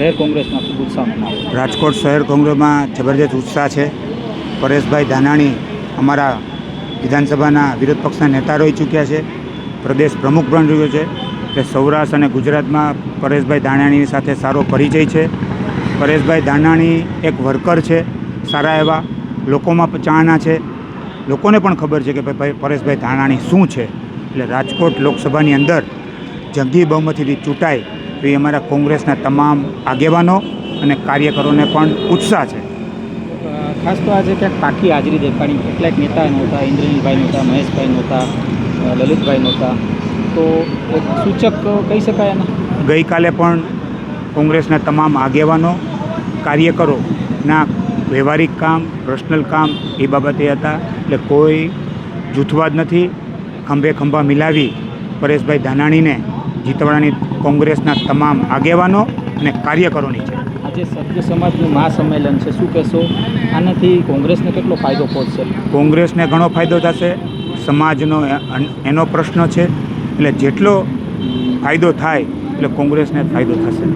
શહેર કોંગ્રેસમાં ખૂબ ઉત્સાહ રાજકોટ શહેર કોંગ્રેસમાં જબરજસ્ત ઉત્સાહ છે. પરેશભાઈ ધાનાણી અમારા વિધાનસભાના વિરોધ પક્ષના નેતા રહી ચૂક્યા છે. પ્રદેશ પ્રમુખ પણ રહ્યો છે. એટલે સૌરાષ્ટ્ર અને ગુજરાતમાં પરેશભાઈ ધાનાણીની સાથે સારો પરિચય છે. પરેશભાઈ ધાનાણી એક વર્કર છે, સારા એવા, લોકોમાં ચાહના છે. લોકોને પણ ખબર છે કે ભાઈ પરેશભાઈ ધાનાણી શું છે? એટલે રાજકોટ લોકસભાની અંદર જંગી બહુમતીથી ચૂંટાય એ અમારા કોંગ્રેસના તમામ આગેવાનો અને કાર્યકરોને પણ ઉત્સાહ છે. ખાસ તો આજે ક્યાંક પાકી હાજરી દેખાડી. કેટલાક નેતા નહોતા ઇન્દ્રનીલભાઈ નહોતા મહેશભાઈ નહોતા લલિતભાઈ નહોતા. તો એક સૂચક કહી શકાય એના ગઈકાલે પણ કોંગ્રેસના તમામ આગેવાનો કાર્યકરોના વ્યવહારિક કામ પર્સનલ કામ એ બાબતે હતા. એટલે કોઈ જૂથવાદ નથી. ખંભે ખંભા મિલાવી પરેશભાઈ ધાનાણીને જીતવાડાની કોંગ્રેસના તમામ આગેવાનો અને કાર્યકરોની છે. આજે સભ્ય સમાજનું મહાસંમેલન છે. શું કહેશો? આનાથી કોંગ્રેસને કેટલો ફાયદો પહોંચશે? કોંગ્રેસને ઘણો ફાયદો થશે. સમાજનો એનો પ્રશ્ન છે. એટલે જેટલો ફાયદો થાય એટલે કોંગ્રેસને ફાયદો થશે.